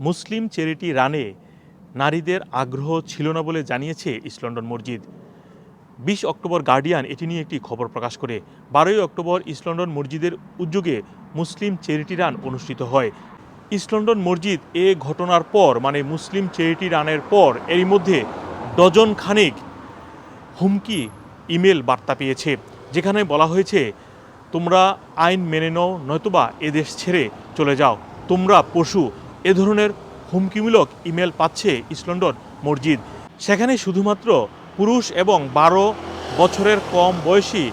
মুসলিম charity রানে নারীদের আগ্রহ ছিল না বলে জানিয়েছে ইস্ট লন্ডন মসজিদ। বিশ অক্টোবর গার্ডিয়ান এটি নিয়ে একটি খবর প্রকাশ করে। বারোই অক্টোবর ইস্ট লন্ডন মসজিদের উদ্যোগে মুসলিম চ্যারিটি রান অনুষ্ঠিত হয়। ইস্ট লন্ডন মসজিদ এ ঘটনার পর মানে মুসলিম চ্যারিটি রানের পর, এরই মধ্যে ডজন খানেক হুমকি ইমেল বার্তা পেয়েছে। যেখানে বলা হয়েছে, তোমরা আইন মেনে নাও, নয়তোবা এদেশ ছেড়ে চলে যাও। তোমরা পশু এ ধরনের হুমকিমূলক ইমেল পাচ্ছে ইস্ট লন্ডন মসজিদ। সেখানে শুধুমাত্র পুরুষ এবং বারো বছরের কম বয়সী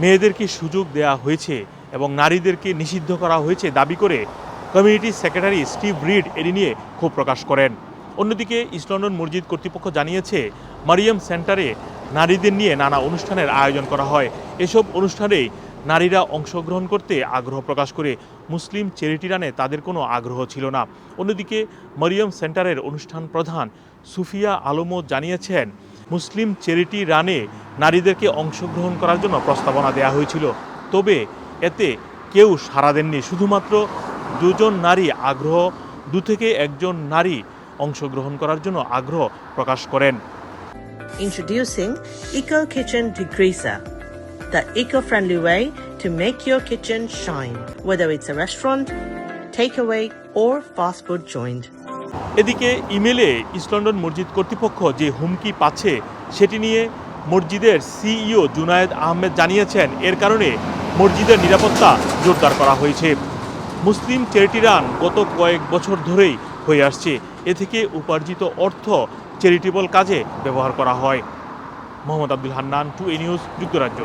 মেয়েদেরকে সুযোগ দেওয়া হয়েছে এবং নারীদেরকে নিষিদ্ধ করা হয়েছে দাবি করে কমিউনিটি সেক্রেটারি স্টিভ রিড এটি নিয়ে ক্ষোভ প্রকাশ করেন। অন্যদিকে ইস্ট লন্ডন মসজিদ কর্তৃপক্ষ জানিয়েছে, মারিয়াম সেন্টারে নারীদের নিয়ে নানা অনুষ্ঠানের আয়োজন করা হয়। এসব অনুষ্ঠানেই নারীরা অংশগ্রহণ করতে আগ্রহ প্রকাশ করে মুসলিম চ্যারিটি রানে তাদের কোনো আগ্রহ ছিল না। অন্যদিকে মরিয়ম সেন্টারের অনুষ্ঠান প্রধান সুফিয়া আলমও জানিয়েছেন মুসলিম চ্যারিটি রানে নারীদেরকে অংশগ্রহণ করার জন্য প্রস্তাবনা দেওয়া হয়েছিল। তবে এতে কেউ সাড়া দেননি। শুধুমাত্র দুজন নারী আগ্রহ দু থেকে একজন নারী অংশগ্রহণ করার জন্য আগ্রহ প্রকাশ করেন। Introducing Eco Kitchen Degreaser, the eco-friendly way to make your kitchen shine, whether it's a restaurant, takeaway, or fast food joint. এদিকে ইমেলে ইস্ট লন্ডন মসজিদ কর্তৃপক্ষ যে হুমকি পাচ্ছে সেটি নিয়ে মসজিদের সিইও জুনায়েদ আহমেদ জানিয়েছেন। এর কারণে মসজিদের নিরাপত্তা জোরদার করা হয়েছে। মুসলিম চ্যারিটি রান গত কয়েক বছর ধরেই হয়ে আসছে। এ থেকে উপার্জিত অর্থ চ্যারিটেবল কাজে ব্যবহার করা হয়। Mohammad Abdul Hannan to A news যুক্তরাজ্য।